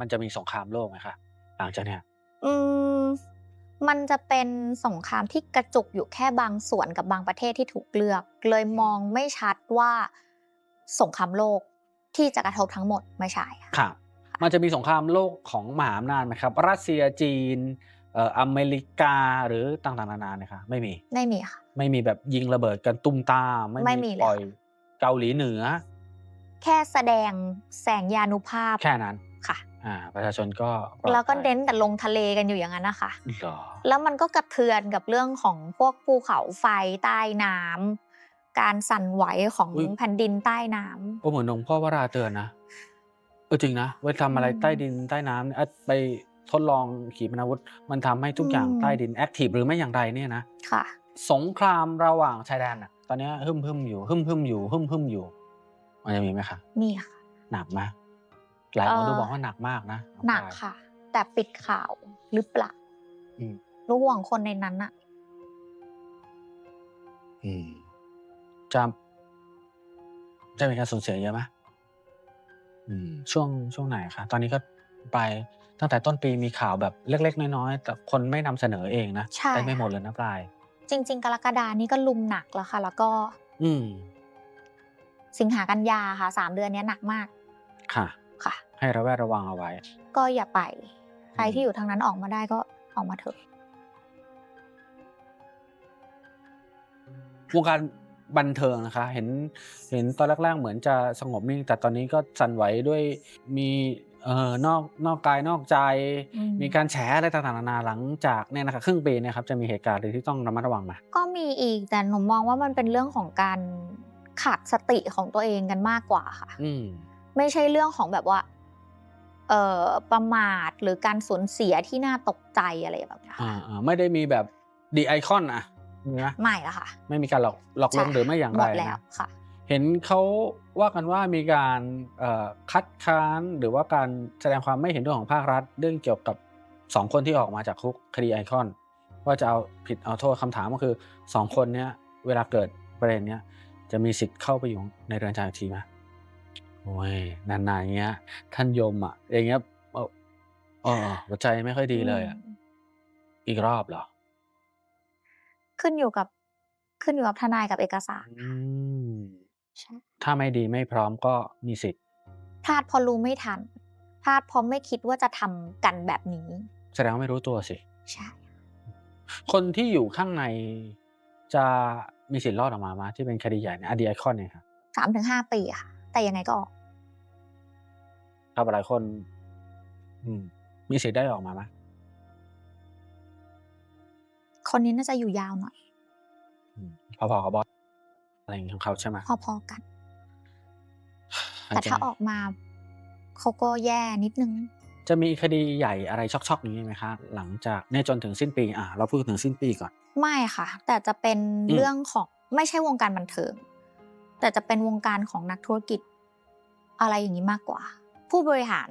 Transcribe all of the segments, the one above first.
มันจะมีสงครามโลกไหมคะหลังจากเนี้ยอืมมันจะเป็นสงครามที่กระจุกอยู่แค่บางส่วนกับบางประเทศที่ถูกเลือก เลยมองไม่ชัดว่าสงครามโลกที่จะกระทบทั้งหมดไม่ใช่ค่ะค่ะมันจะมีสงครามโลกของมหาอำนาจไหมครับ รัสเซียจีนเอ่ออเมริกาหรือต่างๆนานาเนี่ยคะไม่มีไม่มีค่ะไม่มีแบบยิงระเบิดกันตุ้มตามไม่ไม่มีมีเลยปล่อยเกาหลีเหนือ แค่แสดงแสงยานุภาพแค่นั้นค่ะ อ่า ประชาชนก็ปลอดแล้วก็ภัยเน้นแต่ลงทะเลกันอยู่อย่างนั้นนะคะเหรอ แล้วมันก็กระเทือนกับเรื่องของพวกภูเขาไฟใต้น้ำการสั่นไหวของแผ่นดินใต้น้ำโอ้เหมือนหลวงพ่อวราเตือนนะเออจริงนะไปทำอะไรอืมใต้ดินใต้น้ำเนี่ยเอ้ยไปทดลองขีปนาวุธ มันทำให้ทุกอย่างอืม ใต้ดินแอคทีฟหรือไม่อย่างไรเนี่ยนะค่ะ สงครามระหว่างชายแดนอะ ตอนเนี้ยหึมหึมอยู่หึมหึมอยู่หึมหึมอยู่ มันจะมีไหมคะมีค่ะ หนักไหม หลายคนเอ่อดูบอกว่าหนักมากนะหนักค่ะ แต่ปิดข่าวหรือเปล่าอืมรู้ห่วงคนในนั้นอะอืมจะจะมีการสูญเสียเยอะไหมอืมช่วงช่วงไหนคะตอนนี้ก็ไปตั้งแต่ต้นปีมีข่าวแบบเล็ก ๆ น้อยๆแต่คนไม่นำเสนอเองนะใช่เต็มไปหมดเลยนะปลาย จริง ๆ กรกฎานี่ก็ลุมหนักแล้วค่ะ แล้วก็ อืมสิงหากันยาค่ะสามเดือนเนี้ยหนักมาก ค่ะ ค่ะ ให้ระแวดระวังเอาไว้ ก็อย่าไป ใครอืมที่อยู่ทางนั้นออกมาได้ก็ออกมาเถอะ วงการบันเทิงนะคะ เห็นเห็นตอนแรกๆเหมือนจะสงบนิ่ง แต่ตอนนี้ก็สั่นไหวด้วยมีเอ่อนอกนอกกายนอกใจ อืม มีการแฉอะไรต่างๆนานาหลังจากเนี่ยนะคะครึ่งปีเนะครับจะมีเหตุการณ์อะไรที่ต้องระมัดระวังไหม ก็มีอีกแต่หนูมองว่ามันเป็นเรื่องของการขาดสติของตัวเองกันมากกว่าค่ะ อืม ไม่ใช่เรื่องของแบบว่าเอ่อประมาทหรือการสูญเสียที่น่าตกใจอะไรแบบเนี้ยอ่าค่ะอ่าไม่ได้มีแบบดีไอคอนอะมีไหมไม่ละค่ะ ไม่มีการหลอกหลอกลวงใช่หรือไม่อย่างหไรมดแล้วนะค่ะ เห็นเขาว่ากันว่ามีการเอ่อคัดค้านหรือว่าการแสดงความไม่เห็นด้วยของภาครัฐ เรื่องเกี่ยวกับสองคนที่ออกมาจากคุกคดีไอคอน ว่าจะเอาผิดเอาโทษคำถามก็คือสองคนเนี้ยเวลาเกิดประเด็นเนี้ยจะมีสิทธิ์เข้าไปอยู่ในเรือนจำอีกทีไหม โอ้ยนานๆอย่างเงี้ย ท่านยมอะ อย่างเงี้ยเออเออหัวใจไม่ค่อยดีเลยอะอืมอีกรอบเหรอ ขึ้นอยู่กับ ขึ้นอยู่กับทนายกับเอกสารอืมใช่ ถ้าไม่ดีไม่พร้อมก็มีสิทธิ์ พลาดเพราะรู้ไม่ทัน พลาดเพราะไม่คิดว่าจะทำกันแบบนี้ แสดงว่าไม่รู้ตัวสิ ใช่ คนที่อยู่ข้างในจะมีสิทธิ์รอดออกมาไหมที่เป็นคดีใหญ่เนี่ยอดีไอคอนเนี่ยครับ สามถึงห้าปีอะค่ะ แต่ยังไงก็ออกครับหลายคน อืม มีสิทธิ์ได้ออกมาไหมคนนี้น่าจะอยู่ยาวหน่อยอืมพอๆกับบอสอะไรอย่างเงี้ยของเขาใช่ไหมพอๆกัน แต่ถ้าออกมาเขาก็แย่นิดนึง จะมีคดีใหญ่อะไรช็อกๆนี้ไหมคะ หลังจากเนี่ยจนถึงสิ้นปี อะ เราพูดถึงสิ้นปีก่อน ไม่ค่ะ แต่จะเป็นอืมเรื่องของไม่ใช่วงการบันเทิง แต่จะเป็นวงการของนักธุรกิจ อะไรอย่างนี้มากกว่า ผู้บริหาร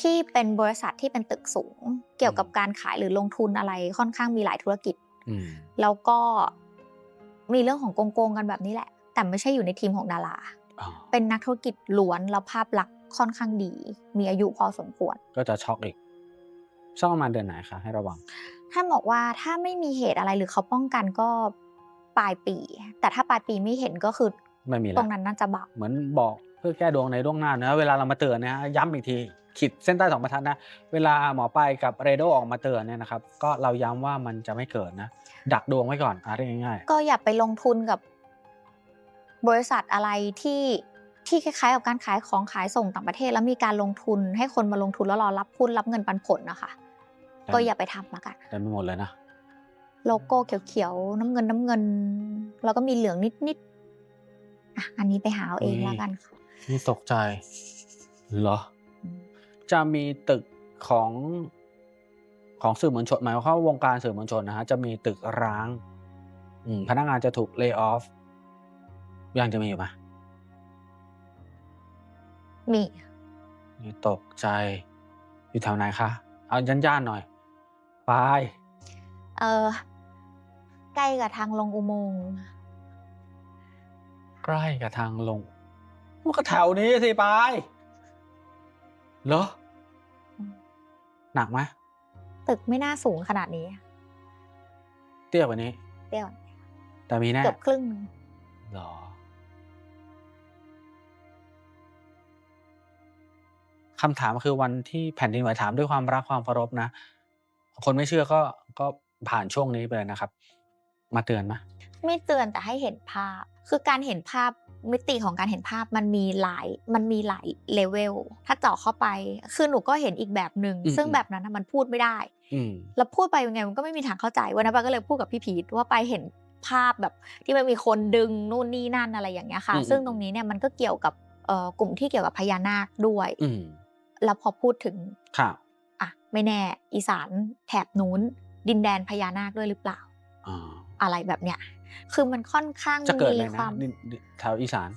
ที่เป็นบริษัทที่เป็นตึกสูง เกี่ยวกับการขายหรือลงทุนอะไรค่อนข้างมีหลายธุรกิจอืมแล้วก็มีเรื่องของโกงๆกันแบบนี้แหละ แต่ไม่ใช่อยู่ในทีมของดาราอ๋อเป็นนักธุรกิจล้วนแล้วภาพลักษณ์ค่อนข้างดี มีอายุพอสมควร ก็จะช็อกอีกช็อกประมาณเดือนไหนคะให้ระวังท่านบอกว่าถ้าไม่มีเหตุอะไรหรือเขาป้องกันก็ ปลายปี แต่ถ้าปลายปีไม่เห็นก็คือไม่มีตแล้รวงนั้นน่าจะเบาเหมือนบอกเพื่อแก้ดวงในล่วงหน้านะเวลาเรามาเตือนนะฮะย้ำอีกทีขีดเส้นใต้สองบรรทัดนะ เวลาหมอปลายกับเรโดออกมาเตือนเนี่ยนะครับ ก็เราย้ำว่ามันจะไม่เกิดนะ ดักดวงไว้ก่อนอะเรียกง่ายก็อย่าไปลงทุนกับบริษัทอะไรที่ที่คล้ายๆกับการขายของขายส่งต่างประเทศ แล้วมีการลงทุนให้คนมาลงทุนแล้วรอรับหุ้นรับเงินปันผลนะคะๆก็อย่าไปทำละกันเต็มไปหมดเลยนะ โลโก้เขียวๆน้ำเงินน้ำเงิน แล้วก็มีเหลืองนิดๆอะอันนี้ไปหาเอาเองอุ๊ยแล้วกันค่ะนี่ตกใจเหรอ จะมีตึกของของสื่อมวลชนหมายความว่าวงการสื่อมวลชนนะฮะจะมีตึกร้างอืมพนักงานจะถูกเลิกออฟยังจะมีอยู่ไหมมีนี่ตกใจ อยู่แถวไหนคะ เอาย่านๆหน่อยไปเออ ใกล้กับทางลงอุโมงค์ใกล้กับทางลงมันก็แถวนี้สิไปเหรอ หนักไหมตึกไม่น่าสูงขนาดนี้ เตี้ยกว่านี้ เตี้ยแต่มีแน่เกือบครึ่งหนึ่งหรอคำถามคือวันที่แผ่นดินไหวถามด้วยความรักความเคารพนะ คนไม่เชื่อก็ก็ผ่านช่วงนี้ไปเลยนะครับ มาเตือนไหมไม่เตือนแต่ให้เห็นภาพ คือการเห็นภาพมิติของการเห็นภาพมันมีหลายมันมีหลายเลเวลถ้าเจาะเข้าไปคือหนูก็เห็นอีกแบบหนึ่งซึ่งแบบนั้นน่ะมันพูดไม่ได้อืมแล้วพูดไปยังไงมันก็ไม่มีทางเข้าใจวันนั้นปาก็เลยพูดกับพี่พีทว่าไปเห็นภาพแบบที่มันมีคนดึงนู่นนี่นั่นอะไรอย่างเงี้ยค่ะอืมซึ่งตรงนี้เนี่ยมันก็เกี่ยวกับเอ่อกลุ่มที่เกี่ยวกับพญานาคด้วยอืมแล้วพอพูดถึงครับอะไม่แน่ อีสานแถบนู้นดินแดนพญานาคด้วยหรือเปล่า อ่าอะไรแบบเนี้ยคือมันค่อนข้างจะเกิดมีเลยคนะวามดินดินแถวอีสาน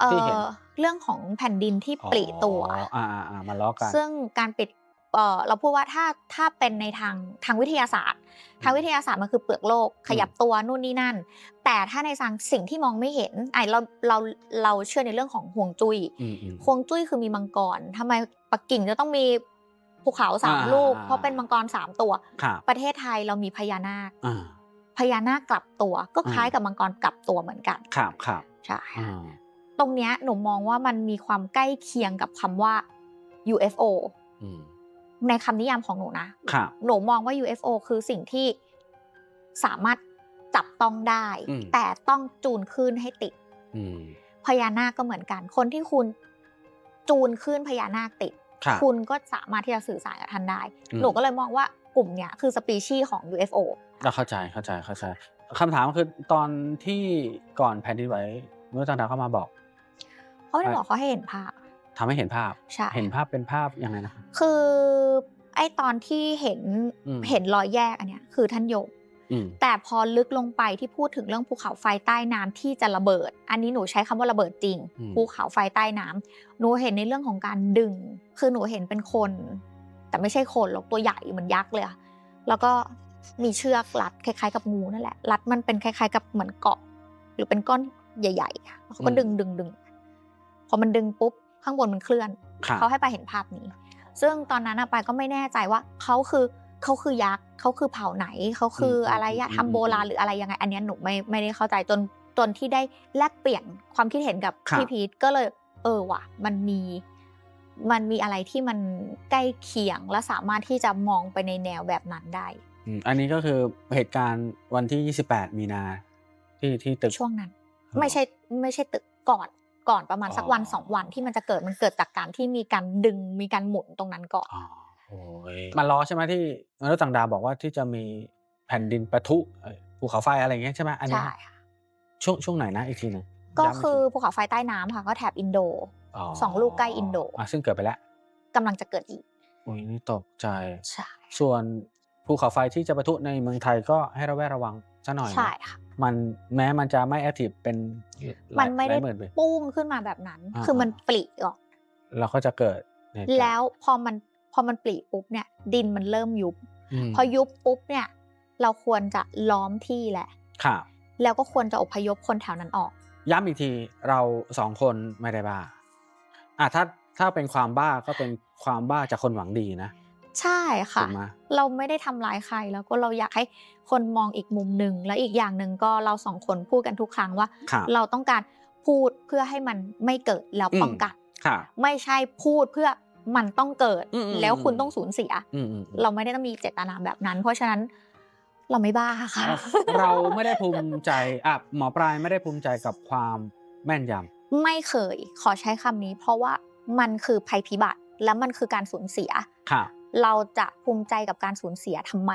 เอ่ที่เห็น อเรื่องของแผ่นดินที่ปลีตัว อ๋ออ่าอ่าอ่ามาล้อกัน ซึ่งการปิดเอ่อเราพูดว่าถ้าถ้าเป็นในทางทางวิทยาศาสตร์ ทางวิทยาศาสตร์มันคือเปลือกโลกขยับตัวนู่นนี่นั่น แต่ถ้าในทางสิ่งที่มองไม่เห็นไอเราเราเราเชื่อในเรื่องของห่วงจุย้ยอืมอืม ห่วงจุ้ยคือมีมังกรทำไมปักกิ่งจะต้องมีภูเขาสามอ่าลูกอ่าเพราะเป็นมังกรสามตัว ครับประเทศไทยเรามีพญานาค อ่า พญานาคกลับตัวก็อืมคล้ายกับมังกรกลับตัวเหมือนกันครับครับใช่อ่าตรงเนี้ยหนูมองว่ามันมีความใกล้เคียงกับคำว่า UFO อืมในคำนิยามของหนูนะครับหนูมองว่า UFO คือสิ่งที่สามารถจับต้องได้อืมแต่ต้องจูนขึ้นให้ติดอืมพญานาคก็เหมือนกัน คนที่คุณจูนขึ้นพญานาคติดครับคุณก็สามารถที่จะสื่อสารกับท่านได้อืมหนูก็เลยมองว่ากลุ่มเนี้ยคือสปีชีส์ของ UFO ก็เข้าใจเข้าใจเข้าใจคำถามคือตอนที่ก่อนแผ่นดินไหวเมื่อตอนดาวเข้ามาบอกเขาไม่ได้อะบอกเขาให้เห็นภาพทำให้เห็นภาพใช่เห็นภาพเป็นภาพยังไงนะคือไอ้ตอนที่เห็นอืมเห็นรอยแยกอันเนี้ยคือท่านยมอืมแต่พอลึกลงไปที่พูดถึงเรื่องภูเขาไฟใต้น้ำที่จะระเบิด อันนี้หนูใช้คำว่าระเบิดจริงอืมภูเขาไฟใต้น้ำหนูเห็นในเรื่องของการดึง คือหนูเห็นเป็นคน แต่ไม่ใช่คนหรอกตัวใหญ่เหมือนยักษ์เลยอะแล้วก็ มีเชือกรัดคล้ายๆกับงูนั่นแหละรัดมันเป็นคล้าย ๆ กับเหมือนเกาะ หรือเป็นก้อนใหญ่ๆอะแล้วเขาก็ดึงดึงดึงพอมันดึงปุ๊บข้างบนมันเคลื่อนครับเขาให้ไปายเห็นภาพนี้ ซึ่งตอนนั้นอะไปายก็ไม่แน่ใจว่าเขาคือเขาคือยักษ์เขาคือเผ่าไหนเขาคืออะไรอะทำโบราณหรืออะไรยังไง อันเนี้ยหนูไม่ไม่ได้เข้าใจจนจนที่ได้แลกเปลี่ยนความคิดเห็นกับครับพี่พีทก็เลย เออว่ะ มันมีมันมีอะไรที่มันใกล้เคียงและสามารถที่จะมองไปในแนวแบบนั้นได้ อืมอันนี้ก็คือเหตุการณ์วันที่ 28 มีนา ที่ที่ตึก ช่วงนั้นอ๋อไม่ใช่ไม่ใช่ตึกก่อนก่อนประมาณสักวันอ๋อสองวันที่มันจะเกิดมันเกิดจากการที่มีการดึงมีการหมุนตรงนั้นก่อนอ๋อโอ้ยมันล้อใช่ไหมที่มนุษย์ต่างดาวบอกว่าที่จะมีแผ่นดินปะทุเอ่อภูเขาไฟอะไรอย่างเงี้ยใช่ไหมอันนี้ใช่ค่ะช่วงช่วงไหนนะอีกทีหนึงก็ย้ำกทีคือภูเขาไฟใต้น้ำค่ะก็แถบอินโด สองลูกใกล้อินโด อะซึ่งเกิดไปแล้วกำลังจะเกิดอีก อุ้ยนี่ตกใจ ใช่ ส่วน ภูเขาไฟที่จะปะทุในเมืองไทยก็ให้ระแวดระวังซะหน่อยนะใช่ค่ะมันแม้มันจะไม่แอคทีฟเป็นหลายมันไม่ได้หลายหมื่นปีปุ้งขึ้นมาแบบนั้นอ่าคือมันปลีออกเราก็จะเกิดเหตุการณ์แล้วพอมันพอมันปลีปุ๊บเนี่ย ดินมันเริ่มยุบมพอยุบปุ๊บเนี่ย เราควรจะล้อมที่แหละครับแล้วก็ควรจะอพยพคนแถวนั้นออก ย้ำอีกทีเราสองคนไม่ได้บ้าอะถ้าถ้าเป็นความบ้าก็เป็นความบ้าจากคนหวังดีนะ ใช่ค่ะ ถูกไหมเราไม่ได้ทำร้ายใครแล้วก็เราอยากให้คนมองอีกมุมหนึ่งและอีกอย่างหนึ่งก็เราสองคนพูดกันทุกครั้งว่า ครับ เราต้องการพูดเพื่อให้มันไม่เกิดแล้วป้องกันครับไม่ใช่พูดเพื่อมันต้องเกิดอืมอืม แล้วคุณอืมต้องสูญเสีย อืมอืมอืมเราไม่ได้ต้องมีเจตนาแบบนั้น เพราะฉะนั้นเราไม่บ้าค่ะอะ เราไม่ได้ภูมิใจอะหมอปลายไม่ได้ภูมิใจกับความแม่นยำ ไม่เคยขอใช้คำนี้ เพราะว่ามันคือภัยพิบัติและมันคือการสูญเสียครับ เราจะภูมิใจกับการสูญเสียทำไม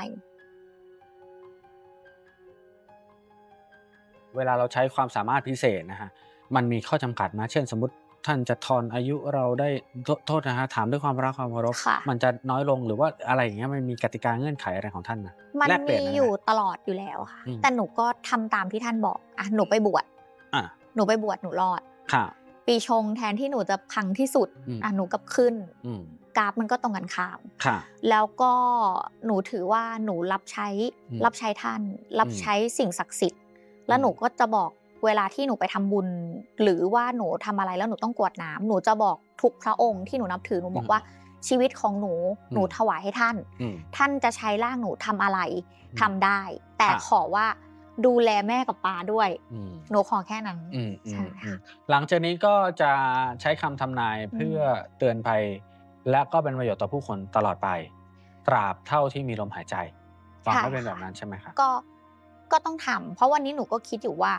เวลาเราใช้ความสามารถพิเศษนะฮะ มันมีข้อจำกัดนะ เช่นสมมติท่านจะทอนอายุเราได้โทโทษนะฮะถามด้วยความรักความเคารพ ค่ะ มันจะน้อยลงหรือว่าอะไรอย่างเงี้ยมันมีกติกาเงื่อนไขอะไรของท่านนะมันแลกเปลี่มียนนะอยู่ตลอดอยู่แล้วค่ะ อืมแต่หนูก็ทำตามที่ท่านบอกอะหนูไปบวชอะ หนูไปบวชหนูรอด ค่ะ ปีชงแทนที่หนูจะพังที่สุดอืมอะหนูกับขึ้นอืมกราฟมันก็ตรงกันข้ามค่ะแล้วก็หนูถือว่าหนูรับใช้อืมรับใช้ท่าน รับอืมใช้สิ่งศักดิ์สิทธิ์ แล้วอืมหนูก็จะบอกเวลาที่หนูไปทำบุญ หรือว่าหนูทำอะไรแล้วหนูต้องกรวดน้ำหนูจะบอกทุกพระองค์ที่หนูนับถือหนูบอกว่าชีวิตของหนูอืมหนูถวายให้ท่านอืมท่านจะใช้ร่างหนูทำอะไรมทำได้ แต่ค่ะขอว่า ดูแลแม่กับปาด้วยอืมหนูขอแค่นั้นอืมอืใช่มอืค่ะมหลังจากนี้ก็จะใช้คำทำนายเพื่อเตือนภัย และก็เป็นประโยชน์ต่อผู้คนตลอดไป ตราบเท่าที่มีลมหายใจฟังใช่ไม่เป็นค่ะแบบนั้นใช่ไหมครับก็ก็ต้องทำเพราะวันนี้หนูก็คิดอยู่ว่า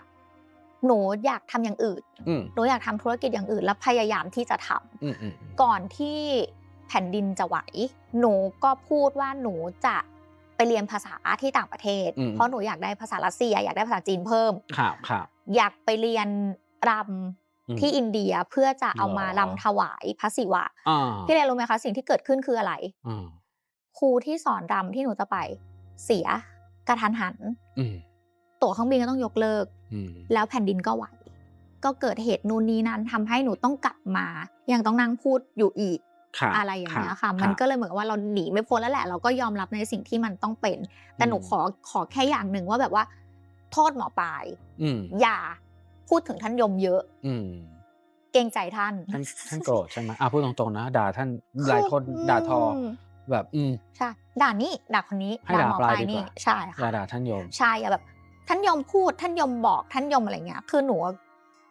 หนูอยากทำอย่างอื่นอืมหนูอยากทำธุรกิจอย่างอื่น แล้วพยายามที่จะทำอืมอืมก่อนที่แผ่นดินจะไหว หนูก็พูดว่าหนูจะไป เรียนภาษาที่ต่างประเทศอืมเพราะหนูอยากได้ภาษารัสเซีย อยากได้ภาษาจีนเพิ่มครับครับอยากไปเรียนรอืมำที่อินเดียเพื่อจะเอาเหรอมารำถวายพระศิวะอ่าพี่เรนรู้ไหมคะสิ่งที่เกิดขึ้นคืออะไรอืมครูที่สอนรำที่หนูจะไปเสียกระทันหันอืมตั๋วเครื่องบินก็ต้องยกเลิกอืมแล้วแผ่นดินก็ไหวก็เกิดเหตุนู่นนี้นั้นทำให้หนูต้องกลับมา ยังต้องนั่งพูดอยู่อีกค่ะ อะไรอย่างเงี้ยรับค่ะ มันรับก็เลยเหมือนกับว่าเราหนีไม่พ้นแล้วแหละ เราก็ยอมรับในสิ่งที่มันต้องเป็น แต่หนูอืมขอขอแค่อย่างหนึ่งว่าแบบว่า โทษหมอปลายอืมอย่าพูดถึงท่านยมเยอะ อืมเกรงใจท่านท่าน ท่านโกรธใช่ไหมอะพูดตรงๆนะด่าท่านหลายคนด่าทออมแบบอืมใช่ด่านี่ด่าคนนี้ให้ด่าหมอปลายปลายดีกนี่ว่าใช่อย่าค่ะด่าท่านโยมใช่อย่าแบบท่านยมพูดท่านยมบอกท่านยมอะไรเงี้ยคือหนู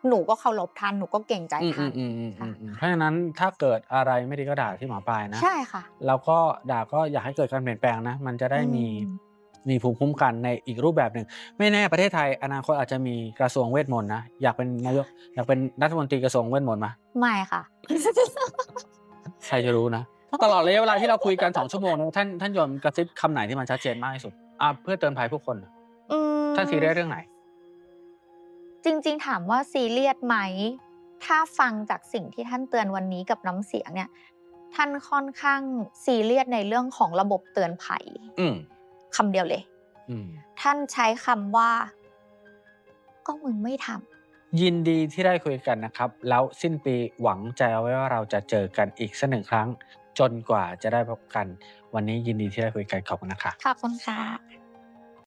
หนูก็เคารพท่านหนูก็เกรงใจอืมท่านอืมอืมอืมใช่อืมเพราะฉะนั้นถ้าเกิดอะไรไม่ดีก็ด่าที่หมอปลายนะใช่ค่ะแล้วก็ด่าก็อยากให้เกิดการเปลี่ยนแปลงนะ มันจะได้มีอืมมีภูมิคุ้มกันในอีกรูปแบบหนึ่ง ไม่แน่ประเทศไทยอนาคตอาจจะมีกระทรวงเวทมนต์นะ อยากเป็นนายกอยากเป็นรัฐมนตรีกระทรวงเวทมนต์มาไม่ค่ะ ใครจะรู้นะตลอดระยะเวลาที่เราคุยกันสองชั่วโมงนะท่านท่านยมกระซิบคำไหนที่มันชัดเจนมากที่สุดอะเพื่อเตือนภัยผู้คนอืมท่านซีเรียสเรื่องไหน จริงๆ ถามว่าซีเรียสไหม ถ้าฟังจากสิ่งที่ท่านเตือนวันนี้กับน้ำเสียงเนี่ย ท่านค่อนข้างซีเรียสในเรื่องของระบบเตือนภัยอืมคำเดียวเลยอืมท่านใช้คำว่า ก็มึงไม่ทำยินดีที่ได้คุยกันนะครับ แล้วสิ้นปีหวังใจเอาไว้ว่าเราจะเจอกันอีกสักหนึ่งครั้ง จนกว่าจะได้พบกัน วันนี้ยินดีที่ได้คุยกันขอบคุณนะคะขอบคุณค่ะ